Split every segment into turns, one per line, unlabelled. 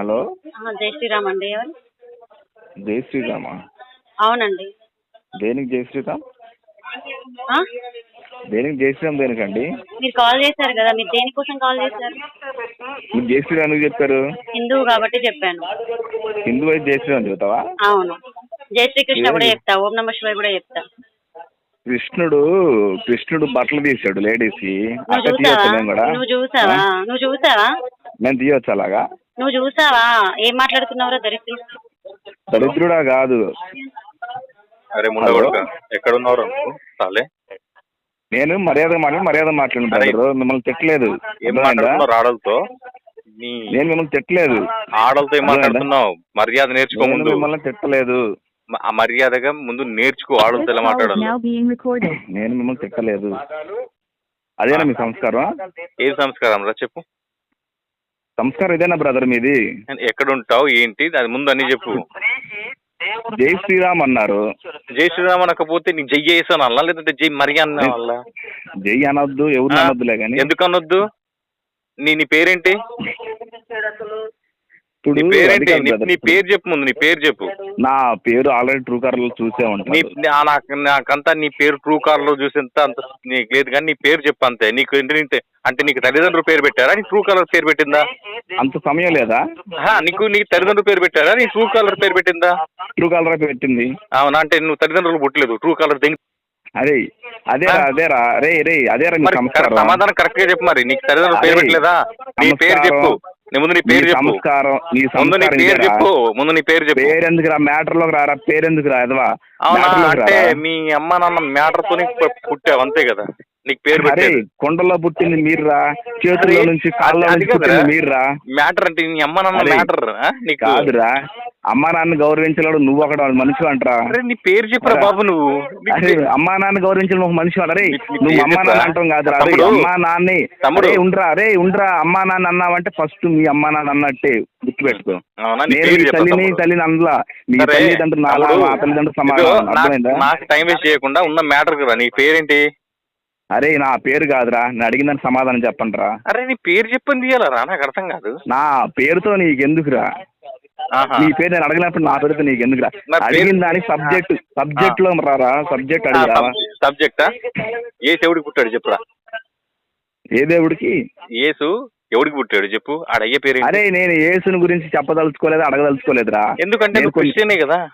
Hello?
జై శ్రీరామ్ అండి ఎవరు?
జై శ్రీరామా?
అవునండి.
దేనికి జై శ్రీరామ్?
ఆ?
దేనికి జై శ్రీరామ్ దేనికండి?
మీరు కాల్ చేశారు కదా మీరు దేనికోసం కాల్ చేశారు?
మీరు జై శ్రీరామ్ ఎందుకు చెప్పారు?
హిందువు కాబట్టి చెప్పాను.
హిందూ అయితే జై శ్రీరామ్ చెబుతావా?
అవును. జై శ్రీకృష్ణ కూడా? చెప్తా ఓం నమ శివాయ కూడా చెప్తా.
కృష్ణుడు కృష్ణుడు బట్టలు తీసాడు లేడీస్
నువ్వు చూసావా?
కూడా.
నువ్వు చూసావా?
ఆ?
నువ్వు చూసావా?
మేము తీయొచ్చు అలాగా?
నువ్వు చూసావా? ఏం మాట్లాడుతున్నావురా దరిద్రి
దరిద్రుడా కాదు.
అరే ముండగొడక ఎక్కడ సాలే
నేను మర్యాద మాట్లాడి మర్యాద. బ్రదరు మిమ్మల్ని తిట్టలేదు.
ఏం ఆడలతో?
నేను మిమ్మల్ని తిట్టలేదు.
ఆడలతో ఏం మాట్లాడుతున్నావు మర్యాద నేర్చుకో
నేను
ముందు.
మిమ్మల్ని తిట్టలేదు.
ఆ మర్యాదగా ముందు నేర్చుకో ఆడలతో ఎలా మాట్లాడాలి.
నేను మిమ్మల్ని తిట్టలేదు. అదేనా మీ సంస్కారం?
ఏం సంస్కారం రా చెప్పు.
సంస్కారం ఇదేనా బ్రదర్ మీది?
ఎక్కడ ఉంటావు ఏంటి? అది ముందు అన్ని చెప్పు.
జై శ్రీరామ్ అన్నారు.
జై శ్రీరామ్ అనకపోతే నీకు జై చేసాను అలా లేదంటే జై మర్యాద అన్నా వల్ల
జై అనొద్దు ఎవరు? అనొద్దులే కానీ.
ఎందుకు అనొద్దు? నీ నీ పేరేంటి?
ఇప్పుడు
నీ
అది
పేరు చెప్పు ముందు నీ పేరు చెప్పు.
నా పేరు ఆల్రెడీ ట్రూ కలర్లో చూసే ఉంటాను.
నాకంతా నీ పేరు ట్రూ కార్లో చూసేంత అంత నీకు లేదు కానీ నీ పేరు చెప్పు అంతే. నీకు నీ- అంటే నీకు తల్లిదండ్రులు పేరు పెట్టారా? నీ ట్రూ కలర్ పేరు పెట్టిందా?
అంత సమయం లేదా?
నీకు నీకు తల్లిదండ్రులు పేరు పెట్టారా? నీ ట్రూ కలర్ పేరు పెట్టిందా?
ట్రూ కలర్ పెట్టింది.
అవునా? అంటే నువ్వు తల్లిదండ్రులు పుట్టలేదు. ట్రూ కలర్ దింగ్
అదే అదేరా? అదేరా రే. రే అదేరా సంస్కారం
సమాధానం కరెక్ట్గా చెప్పు మరి. నీకు తల్లిదండ్రులు పేరు పెట్టలేదా? నీ పేరు. చెప్పు. ముందు నీ పేరు చెప్పు.
సంస్కారం నీ
ముందు నీ పేరు? చెప్పు. ముందు నీ పేరు చెప్పు.
పేరెందుకు రా? మ్యాటర్లోకి రారా? పేరెందుకు రా? ఎదవా
అవునా? అంటే? మీ అమ్మ నాన్న మ్యాటర్తో పుట్టావు అంతే కదా? నీకు పేరు
అరే కొండలో పుట్టింది మీరురా. చేతుల్లో
అరే,
నుంచి కాళ్ళలో నుంచి? పుట్టింది మీరురా.
మ్యాటర్ అంటే నీ అమ్మ నాన్న మ్యాటర్ నీకు
కాదురా. అమ్మా నాన్న గౌరవించలేడు నువ్వు ఒకడు మనిషి అంటరా?
అరే నీ పేరు చెప్పురా. బాబు నువ్వు.
అమ్మా నాన్న గౌరవించిన ఒక మనిషి అరే నువ్వు అమ్మా నాన్న? అంటాం కాదురా. అరే. అమ్మా నాన్నే.
తమ్ముడు.
అరే ఉండరా అరే ఉండరా అమ్మా నాన్న అన్నావంటే ఫస్ట్ మీ అమ్మా నాన్న అన్నట్టే గుర్తుపెట్టుకో. నేను మీ తల్లిని. తల్లిని అందులో మీ తల్లిదండ్రులు నాలా
తమ్ముడు,
మా తల్లిదండ్రులు సమానం
నాకు-
అర్థమైందా?
నాకు టైం వేస్ట్ చేయకుండా ఉన్న మ్యాటర్ రా. నీ పేరేంటి?
అరే నా పేరు కాదురా. నేను అడిగిందని సమాధానం చెప్పండి రా
అరే నీ పేరు చెప్పని తీయాలరా? నాకు అర్థం కాదు.
నా పేరుతో నీకు ఎందుకురా
ఆహా.
నీ పేరు నేను అడగనప్పుడు నా పేరుతో నీకు ఎందుకురా?
పేరు-
అడిగిన దానికి సబ్జెక్ట్ సబ్జెక్ట్లో రారా? సబ్జెక్ట్ అడిగిరా
సబ్- సబ్జెక్టా ఏ దేవుడికి పుట్టాడు చెప్పురా?
ఏ దేవుడికి?
ఏసు ఎవడికి పుట్టాడు చెప్పు? అయ్యే పేరు
అరే నేను యేసుని గురించి చెప్పదలుచుకోలేదు అడగదలుచుకోలేదురా?
ఎందుకంటే క్రిస్టియనే కదా.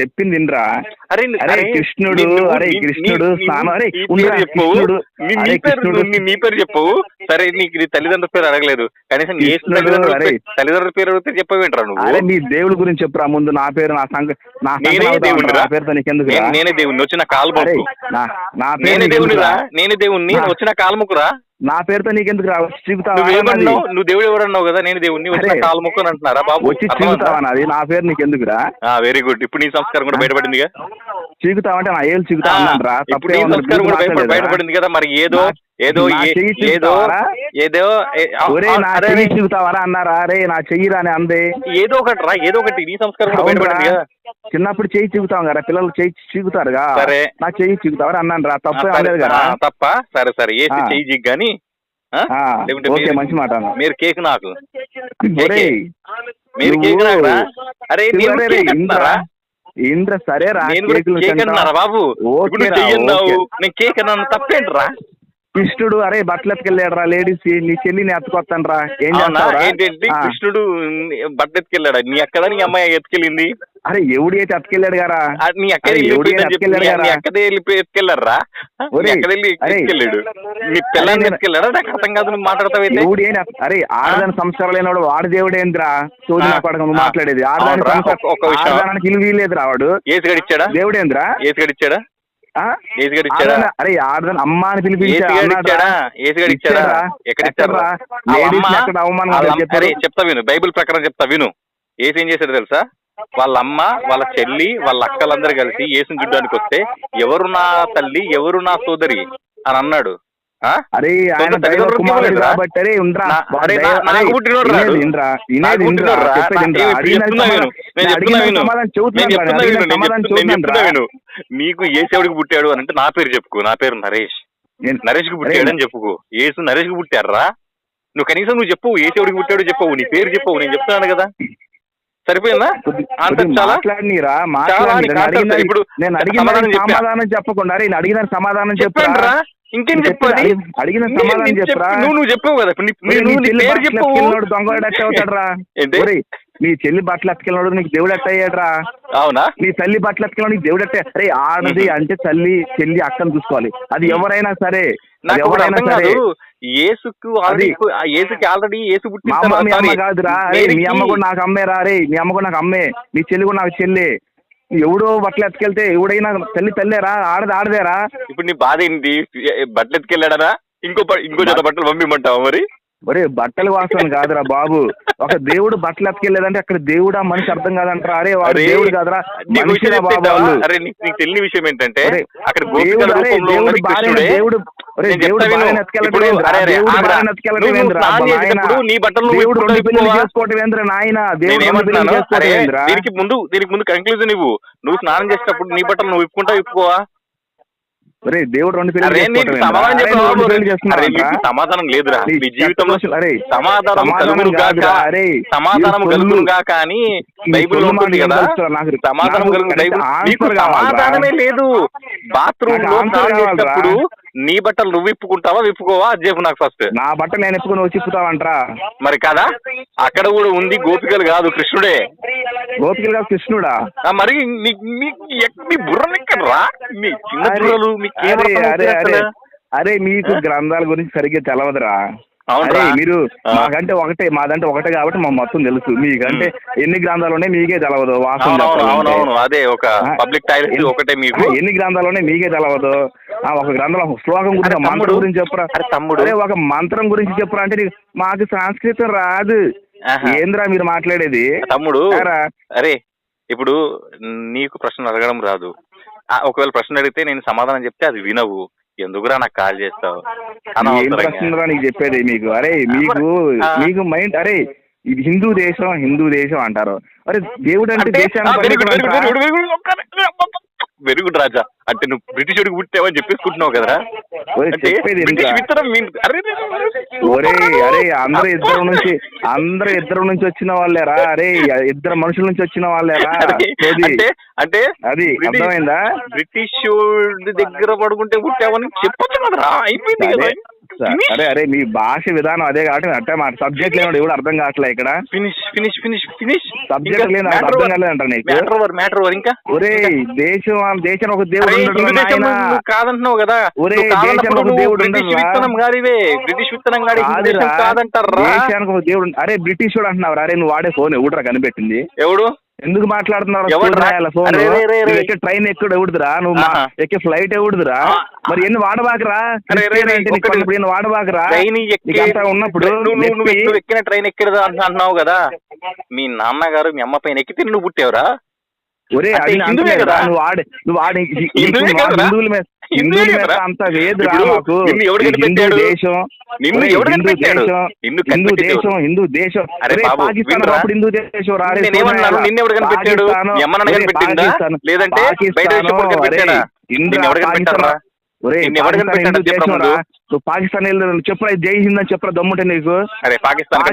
చెప్పింది వినరా?
అరే
అరే కృష్ణుడు, అరే కృష్ణుడు స్నానం, అరే
నీ పేరు చెప్పు.
కృష్ణుడు,
నీ పేరు నీ- పేరు సరే నీకు నీ తల్లిదండ్రుల పేరు అడగలేదు. కనీసం తల్లిదండ్రుల
అరే.
పేరు- తల్లిదండ్రుల పేరు అడిగితే చెప్పవేంట్రా నువ్వు?
అరే నీ దేవుడి గురించి చెప్పురా ముందు. నా పేరు నా సంఘ నా
దేవుడిరా.
ఉంటా, నా పేరుతో నీకెందుకు
నేను- దేవుణ్ణి. వచ్చిన కాలు
నా పేరు
నేనే? దేవునిరా నేనే దేవుణ్ణి. వచ్చిన కాలుముకురా
నా పేరుతో నీకెందుకు రా వచ్చి చూపుతావా
నువ్వు దేవుడు ఎవరన్నావు కదా? నేను దేవుణ్ణి వచ్చిన
అరే.
కాలుముక్కు అని అంటున్నారా బాబు?
వచ్చి చీగుతావా నాది నా పేరు నీకెందుకురా?
వెరీ గుడ్ ఇప్పుడు నీ సంస్కారం కూడా బయటపడిందిగా?
చీగుతావంటే నా ఏళ్ళు అన్నాను రా
ఇప్పుడు నీ సంస్కారం కూడా బయట- బయటపడింది కదా మరి ఏదో? ఏదో ఏ-
చెయ్యి
ఏదో? ఏదో ఏ-
నా చెయ్యి చీగుతావరా అన్నారా? అరే నా చెయ్యిరా అని అందే.
ఏదో ఒకటి రా ఏదో ఒకటి నీ సంస్కారం
చిన్నప్పుడు చెయ్యి చీగుతాం కదా పిల్లలు చెయ్యి చీగుతారుగా.
సరే.
నా చెయ్యి చీగుతావరా అన్నాను రా తప్పు
సరే,
అనలేదు కదా
ఆ, తప్ప? సరే సరే. ఏసి
ఆ.
చెయ్యి జిగ్ గాని
ఓకే మంచి మాట.
మీరు కేక్ నాకు మీరు కేక్ నాకురా? అరే
రే, రే, ఇంద్రా? ఇంద్ర
కూడా
కేకులు
కేక్ బాబు?
ఓకే రా,
కేక్ అన్నాను తప్పేంట్రా?
కృష్ణుడు అరే బట్టలు రా లేడీస్ నీ చెల్లిని ఎత్తుకొస్తాను రా ఏం
అవునా?
చేస్తావురా?
ఏంటంటే
ఆ,
కృష్ణుడు బట్ట ఎత్తుకెళ్ళాడా నీ అక్కడ నీ అమ్మాయి ఎత్తుకెళ్ళింది?
అరే ఎవడి అయితే ఎత్తుకెళ్ళాడు గారా?
నీ అక్కడ
ఎవడు ఎత్తుకెళ్ళాడు
అక్కడే వెళ్ళిపోయి ఎత్తుకెళ్ళారా వెళ్ళి. ఎత్తుకెళ్ళాడు. నాకు అర్థం కాదు నువ్వు మాట్లాడతావైతే.
ఎవడు ఏం ఎత్త- అరే ఆడదాని సంస్కారం లేనివాడు వాడు దేవుడేంద్రా
ఆ,
నా
ఆ.
మాట్లాడేది. ఆడదాని
ఒక్క విషయం.
ఆడదానికి ఇల్లు వీలేదురా వాడు.
ఏసు గడిచ్చాడా
దేవుడేంద్రా
ఏసు
అరే ఆడదాని అమ్మ అని పిలిపించా
ఏసు
అన్నాడురా.
గడిచ్చాడా ఏసు గడిచ్చాడా
ఇచ్చాడురా.
ఎక్కడ ఇచ్చారా
ఎక్కడ్రా?
ఆ
లేడీస్ని
అమ్మ-
ఎక్కడ అవమానం
వాళ్ళ అమ్మ-
చెప్పారు?
అరే చెప్తా విను బైబిల్ ప్రకారం చెప్తా విను ఏసు ఏం చేశాడు తెలుసా వాళ్ళ అమ్మ వాళ్ళ చెల్లి వాళ్ళ అక్కలందరూ కలిసి యేసుని చూడ్డానికి వస్తే ఎవరు నా తల్లి ఎవరు నా సోదరి అని అన్నాడు?
అరే ఆయన దైవ కుమారుడు? కాబట్టి అరే
నాకు ఏసేవుడికి పుట్టాడు అని అంటే నా పేరు చెప్పుకో. నా పేరు నరేష్.
నేను-
నరేష్కి పుట్టాడు అని చెప్పుకో. ఏసు నరేష్కి పుట్టారా నువ్వు కనీసం నువ్వు చెప్పు. ఏ దేవుడికి పుట్టాడు చెప్పవు నీ పేరు చెప్పవు నేను చెప్తున్నాను కదా. సరిపోయిందా? చాలా? ఇప్పుడు
నేను అడిగిన
సమాధానం
చెప్పకుండా అరే నేను అడిగిన సమాధానం
చెప్పండి ఇంకేం చెప్పాలి?
అడిగిన సమాధానం చెప్పరా?
చెప్పు- నువ్వు నువ్వు చెప్పావు కదా నీ- నీ పేరు
బట్టలు
చెప్పు.
ఎత్తుకెళ్ళినోడు దొంగవాడు ఎట్ట అవుతాడరా.
ఏంటి?
ఒరేయ్, నీ చెల్లి బట్టలు ఎత్తుకెళ్ళినోడు నీకు దేవుడు ఎట్ట అయ్యాడరా.
అవునా?
నీ తల్లి బట్టలు ఎత్తుకెళ్ళినోడు నీకు దేవుడు ఎట్ట అరే ఆడది అంటే తల్లి చెల్లి అక్కను చూసుకోవాలి. అది ఎవరైనా సరే ఎవరైనా సరే.
ఏసుకు ఏసుకి ఆల్రెడీ ఏసు పుట్టిన
కాదురా. మీ అమ్మ కూడా నాకు అమ్మేరా అరే మీ అమ్మ కూడా నాకు అమ్మే. మీ చెల్లి కూడా నాకు చెల్లి. ఎవడో బట్టలు ఎత్తుకెళ్తే ఎవడైనా తల్లి తల్లేరా? ఆడది ఆడదేరా?
ఇప్పుడు నీ బాధ ఏంటి? ఏ- బట్టలు ఎత్తుకెళ్ళాడనా? ఇంకో ఇంకో జత బట్టలు పంపిమంటావా మరి?
ఒరే బట్టల వాసన కాదురా బాబు. ఒక దేవుడు బట్టలు ఎత్తుకెళ్ళేదంటే అక్కడ దేవుడా మనిషి అర్థం కాదంటారా. అరే వాడు దేవుడు కాదురా
నీకు తెలియని విషయం ఏంటంటే అక్కడ
దేవుడు దేవుడు
నీ బట్టలు దీనికి ముందు దీనికి ముందు కంక్లూజన్ ఇవ్వు. నువ్వు స్నానం చేసేటప్పుడు నీ బట్టలు నువ్వు విప్పుకుంటా విప్పుకోవా
ఒరే దేవుడు రెండు
అరే? సమాధానం
అరే,
అరే లేదురా.
నీ
జీవితంలో
అరే,
సమాధానం కలుగును గాక.
అరే,
సమాధానం కలుగును గాక అని బైబిల్ ఉంటుంది కదా. సమాధానం బైబిల్. సమాధానమే లేదు.
బాత్రూమ్లో
స్నానం. చేసేటప్పుడు నీ బట్టలు నువ్వు విప్పుకుంటావా విప్పుకోవా? అది చెప్పు నాకు ఫస్ట్
నా బట్ట నేను ఎప్పుకొని వచ్చి ఇప్పుతావంట్రా.
మరి కదా? అక్కడ కూడా ఉంది గోపికలు కాదు కృష్ణుడే.
గోపికలు కాదు కృష్ణుడా?
ఆ, మరి నీ- మీకు ఎక్- మీ బుర్రలు ఎక్కడ రా మీ చిన్న
అరే,
బుర్రలు?
అరే మీకు గ్రంథాల గురించి సరిగ్గా తెలవదురా. మీరు. మాకంటే ఒకటే మాదంటే ఒకటే కాబట్టి మా మొత్తం తెలుసు. మీకంటే ఎన్ని గ్రంథాలు ఉన్నాయి మీకే తెలవదు.
అవునవును అదే ఒక పబ్లిక్ టాయిలెట్ ఒకటే మీకు.
ఎన్ని గ్రంథాలు ఉన్నాయి మీకే తెలవదు. ఆ, ఒక గ్రంథం ఒక శ్లోకం గురించి మంత్రం గురించి చెప్పురా?
తమ్ముడు.
ఒక మంత్రం గురించి చెప్పురా అంటే మాకు సంస్కృతం రాదు. ఏంద్రా మీరు మాట్లాడేది?
తమ్ముడు? అరే ఇప్పుడు నీకు ప్రశ్న అడగడం రాదు. ఒకవేళ ప్రశ్న అడిగితే నేను సమాధానం చెప్తే అది వినవు. ఎందుకురా నాకు కాల్ చేస్తావు
ఏం. ప్రశ్నరా నీకు చెప్పేది మీకు అరే మీకు. మీకు మైండ్ అరే ఇది హిందూ దేశం హిందూ దేశం అంటారు అరే దేవుడు అంటే
అంటే
దేశాన్ని
వెరీ గుడ్ వెరీ గుడ్
పరిమితం
వెరీ గుడ్ వెరీ గుడ్ రాజా అంటే నువ్వు బ్రిటిష్ వాడికి పుట్టావని చెప్పేసుకుంటున్నావు కదరా అరే
ఒరే అరే అందరూ ఇద్దరు నుంచి అందరూ ఇద్దరు నుంచి వచ్చిన వాళ్ళేరా అరే ఇద్దరు మనుషుల నుంచి వచ్చిన వాళ్ళేరా.
అంటే అంటే
అది అర్థమైందా?
బ్రిటిష్ దగ్గర పడుకుంటే పుట్టావని చెప్పొచ్చు కదరా? అయిపోయింది
అరే
కదా
అరే అరే మీ భాష విధానం అదే కాబట్టి అట్టే మాట. సబ్జెక్ట్ లేని ఎవడు అర్థం కావట్లే ఇక్కడ.
Finish finish finish finish
Subject లేదు, అర్థం కాలేదంట నీకు.
మ్యాటర్ ఓవర్ మ్యాటర్ ఓవర్ ఇంకా?
ఒరే దేశం దేశం ఒక దేవుడు ఉండడు
దేశం కాదంటున్నావు కదా.
ఒరే, దేశంలో ఒక దేవుడు
బ్రిటిష్. విత్తనం కాడివే బ్రిటిష్ విత్తనం హిందూ దేశం కాదంటారా?
దేశానికి ఒక దేవుడు అరే బ్రిటిష్ వాడు అంటున్నావు అరే నువ్వు వాడే ఫోన్ ఎవడురా కనిపెట్టింది?
ఎవడు?
ఎందుకు మాట్లాడుతున్నారు. ఎక్కే ట్రైన్ ఎక్కుడు ఎవడుదురా నువ్వు. ఎక్కే ఫ్లైట్ ఎవడుదురా. మరి ఎన్ని వాడబాకరా ఎన్ని వాడబాకరా ఉన్నప్పుడు
నువ్వు ఎక్కిన ట్రైన్ ఎక్కడదా అంటున్నావు కదా మీ నాన్నగారు మీ అమ్మ పైన ఎక్కితే నువ్వు పుట్టావురా
ఒరే నువ్వు ఆడే నువ్వు? హిందువుల మీద అంత
ఇప్పుడు
మాకు. హిందూ? దేశం
నిన్ను ఎవడు కనిపెట్టాడు?
హిందూ దేశం హిందూ దేశం.
అరే బాబు,
పాకిస్తాన్? అప్పుడు హిందూ దేశం రా, అరే
నేనేమన్నాను
సోదరా,
నిన్ను ఎవడు కనిపెట్టాడు?
పాకిస్తాను,
మీ అమ్మ నాన్న
ఒరే,
కనిపెట్టిందా?
పాకిస్తాను,
లేదంటే బయట
పాకిస్తాను,
దేశం కనిపెట్టాడా
ఒరే, ఇంద్ర,
నిన్ను ఎవడు కనిపెట్టారా? నిన్ను ఎవడు కనిపెట్టాడు
నువ్వు పాకిస్తాన్ వెళ్ళు చెప్పురా జై హింద్ అని చెప్పరా దమ్ముంటే నీకు?
అరే పాకిస్తాన్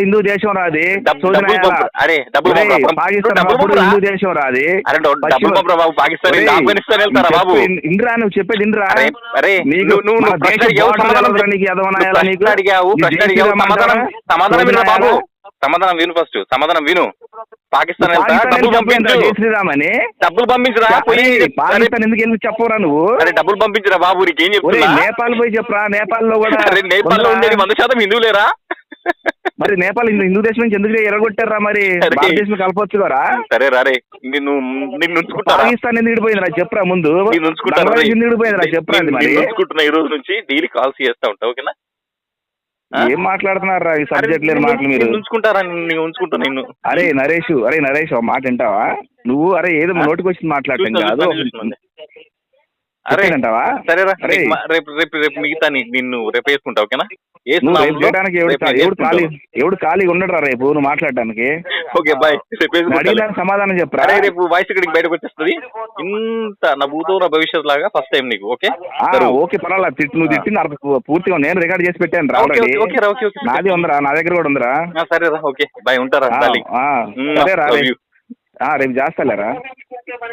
హిందూ దేశం రాది
అరే డబ్బులు.
పాకిస్తాన్ హిందూ దేశం రాది
పాకిస్తాన్ ఆఫ్ఘనిస్తాన్ వెళ్తారా బాబు?
ఇంద్రా నువ్వు చెప్పేది ఇంద్రా
అరే
నీకు
నువ్వు
నీకు
సమాధానం? సమాధానం బాబు? సమాధానం విను ఫస్ట్ సమాధానం విను. పాకిస్తాన్ వెళ్తా డబ్బులు పంపించు. డబ్బులు పంపించరా. పోయి
పాకిస్తాన్ ఎందుకు వెళ్ళి చెప్పరా నువ్వు?
అరే డబ్బులు పంపించరా బాబు నీకేం
ఒరే
చెప్తున్నా?
నేపాల్ పోయి చెప్పరా? నేపాల్లో కూడా
అరే నేపాల్లో
ఉందా?
ఉండేది వంద శాతం హిందువులేరా?
మరి నేపాల్ హిందూ హిందూ దేశం నుంచి ఎందుకు ఎరగొట్టారా మరి. భారతదేశం కలపొచ్చు కదా?
సరే రారే నిన్ను నిన్ను ఉంచుకుంటారా?
పాకిస్తాన్ ఎందుకు విడిపోయిందిరా? చెప్పరా ముందు. ఎందుకు విడిపోయిందిరా? చెప్పరా మరి.
ఉంచుకుంటున్నా ఈ రోజు నుంచి డైలీ కాల్స్ చేస్తా ఉంటా ఓకేనా?
ఏం మాట్లాడుతున్నారా ఈ సబ్జెక్ట్ లేని
నేను-
మాటలు మీరు?
నేను ఉంచుకుంటారా? నేను ఉంచుకుంటా నిన్ను.
అరే నరేష్ అరే నరేష్ మాట వింటావా? నువ్వు అరే ఏదో నోటికి వచ్చి మాట్లాడటం కాదు.
సరేరా
అరే.
రేపు మా- రేపు రేపు రేపు మిగతా నిన్ను రేపు వేసుకుంటా ఓకేనా?
ఎవడు ఖాళీగా ఉండడురా రేపు నువ్వు మాట్లాడడానికి
ఓకే బాయ్. రేపు
సమాధానం చెప్పరా.
రేపు వాయిస్ ఇక్కడికి బయటకు వచ్చేస్తుంది. ఇంత నా భూతో నా భవిష్యత్ లాగా ఫస్ట్ టైం నీకు ఓకే.
ఓకే పర్వాలేదు తిట్టు నువ్వు అర్థం పూర్తిగా నేను రికార్డ్ చేసి పెట్టాను
రా ఓకే. ఓకే.
నాది ఉందిరా నా దగ్గర కూడా ఉందిరా.
ఆ, సరే రా ఓకే. బాయ్ ఉంటారా?
ఆ,
డార్లింగ్
ఆ,
మ్మ్,
సరే రా
love
రేపు
you.
ఆ, రేపు చేస్తాలేరా